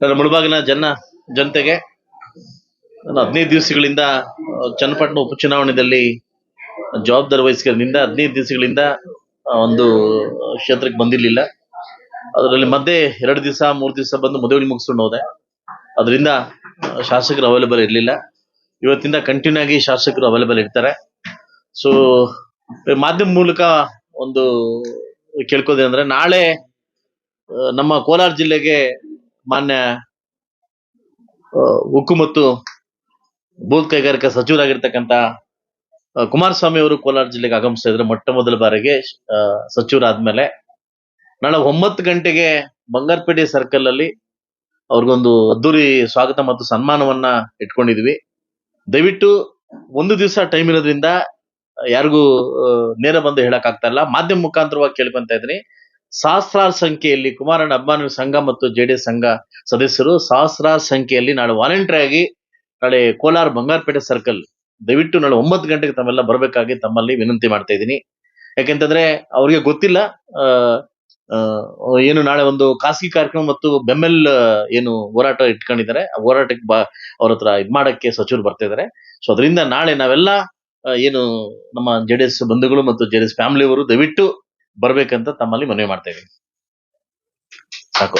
ನನ್ನ ಮುಳಬಾಗಿನ ಜನ, ಜನತೆಗೆ ನಾನು ಹದಿನೈದು ದಿವಸಗಳಿಂದ ಚನ್ನಪಟ್ಟಣ ಉಪಚುನಾವಣೆಯಲ್ಲಿ ಜವಾಬ್ದಾರಿ ವಹಿಸ್ಕೊಂಡಿಂದ ಹದಿನೈದು ದಿವಸಗಳಿಂದ ಒಂದು ಕ್ಷೇತ್ರಕ್ಕೆ ಬಂದಿರಲಿಲ್ಲ. ಅದರಲ್ಲಿ ಮಧ್ಯೆ ಎರಡು ದಿವಸ, ಮೂರು ದಿವಸ ಬಂದು ಮದುವೆ ಮುಗಿಸ್ಕೊಂಡು ಹೋದೆ. ಅದರಿಂದ ಶಾಸಕರು ಅವೈಲೇಬಲ್ ಇರಲಿಲ್ಲ. ಇವತ್ತಿಂದ ಕಂಟಿನ್ಯೂ ಆಗಿ ಶಾಸಕರು ಅವೈಲೇಬಲ್ ಇರ್ತಾರೆ. ಸೊ ಮಾಧ್ಯಮ ಮೂಲಕ ಒಂದು ಕೇಳ್ಕೋದೆ ಅಂದ್ರೆ ನಾಳೆ ನಮ್ಮ ಕೋಲಾರ ಜಿಲ್ಲೆಗೆ ಮಾನ್ಯ ಉಕ್ಕು ಮತ್ತು ಬೂತ್ ಕೈಗಾರಿಕಾ ಸಚಿವರಾಗಿರ್ತಕ್ಕಂತ ಕುಮಾರಸ್ವಾಮಿ ಅವರು ಕೋಲಾರ ಜಿಲ್ಲೆಗೆ ಆಗಮಿಸ್ತಾ ಮೊಟ್ಟ ಮೊದಲ ಬಾರಿಗೆ ಸಚಿವರಾದ್ಮೇಲೆ. ನಾಳೆ ಒಂಬತ್ತು ಗಂಟೆಗೆ ಬಂಗಾರಪೇಟೆ ಸರ್ಕಲ್ ಅಲ್ಲಿ ಅವ್ರಿಗೊಂದು ಅದ್ದೂರಿ ಸ್ವಾಗತ ಮತ್ತು ಸನ್ಮಾನವನ್ನ ಇಟ್ಕೊಂಡಿದ್ವಿ. ದಯವಿಟ್ಟು ಒಂದು ದಿವಸ ಟೈಮ್ ಇರೋದ್ರಿಂದ, ಯಾರಿಗೂ ನೇರ ಬಂದು ಹೇಳಕ್ ಆಗ್ತಾ ಇಲ್ಲ. ಮಾಧ್ಯಮ ಮುಖಾಂತರವಾಗಿ ಕೇಳ್ಕೊಂತ ಇದ್ದೀನಿ. ಸಹಸ್ರಾರು ಸಂಖ್ಯೆಯಲ್ಲಿ ಕುಮಾರಣ್ಣ ಅಭಿಮಾನಿ ಸಂಘ ಮತ್ತು ಜೆಡಿಎಸ್ ಸಂಘ ಸದಸ್ಯರು ಸಹಸ್ರಾರು ಸಂಖ್ಯೆಯಲ್ಲಿ ನಾಳೆ ವಾಲಂಟರಿ ಆಗಿ ನಾಳೆ ಕೋಲಾರ ಬಂಗಾರಪೇಟೆ ಸರ್ಕಲ್ ದಯವಿಟ್ಟು ನಾಳೆ ಒಂಬತ್ತು ಗಂಟೆಗೆ ತಮ್ಮೆಲ್ಲ ಬರಬೇಕಾಗಿ ತಮ್ಮಲ್ಲಿ ವಿನಂತಿ ಮಾಡ್ತಾ ಇದ್ದೀನಿ. ಯಾಕೆಂತಂದ್ರೆ ಅವ್ರಿಗೆ ಗೊತ್ತಿಲ್ಲ ಏನು ನಾಳೆ ಒಂದು ಖಾಸಗಿ ಕಾರ್ಯಕ್ರಮ ಮತ್ತು ಬೆಮ್ಮೆಲ್ ಏನು ಹೋರಾಟ ಇಟ್ಕೊಂಡಿದ್ದಾರೆ. ಆ ಹೋರಾಟಕ್ಕೆ ಬಾ, ಅವ್ರ ಹತ್ರ ಇದ್ ಮಾಡಕ್ಕೆ ಸಚಿವರು ಬರ್ತಾ ಇದ್ದಾರೆ. ಸೊ ಅದರಿಂದ ನಾಳೆ ನಾವೆಲ್ಲ ಏನು ನಮ್ಮ ಜೆಡಿಎಸ್ ಬಂಧುಗಳು ಮತ್ತು ಜೆಡಿಎಸ್ ಫ್ಯಾಮಿಲಿಯವರು ದಯವಿಟ್ಟು ಬರ್ಬೇಕಂತ ತಮ್ಮಲ್ಲಿ ಮನವಿ ಮಾಡ್ತಾ ಸಾಕು.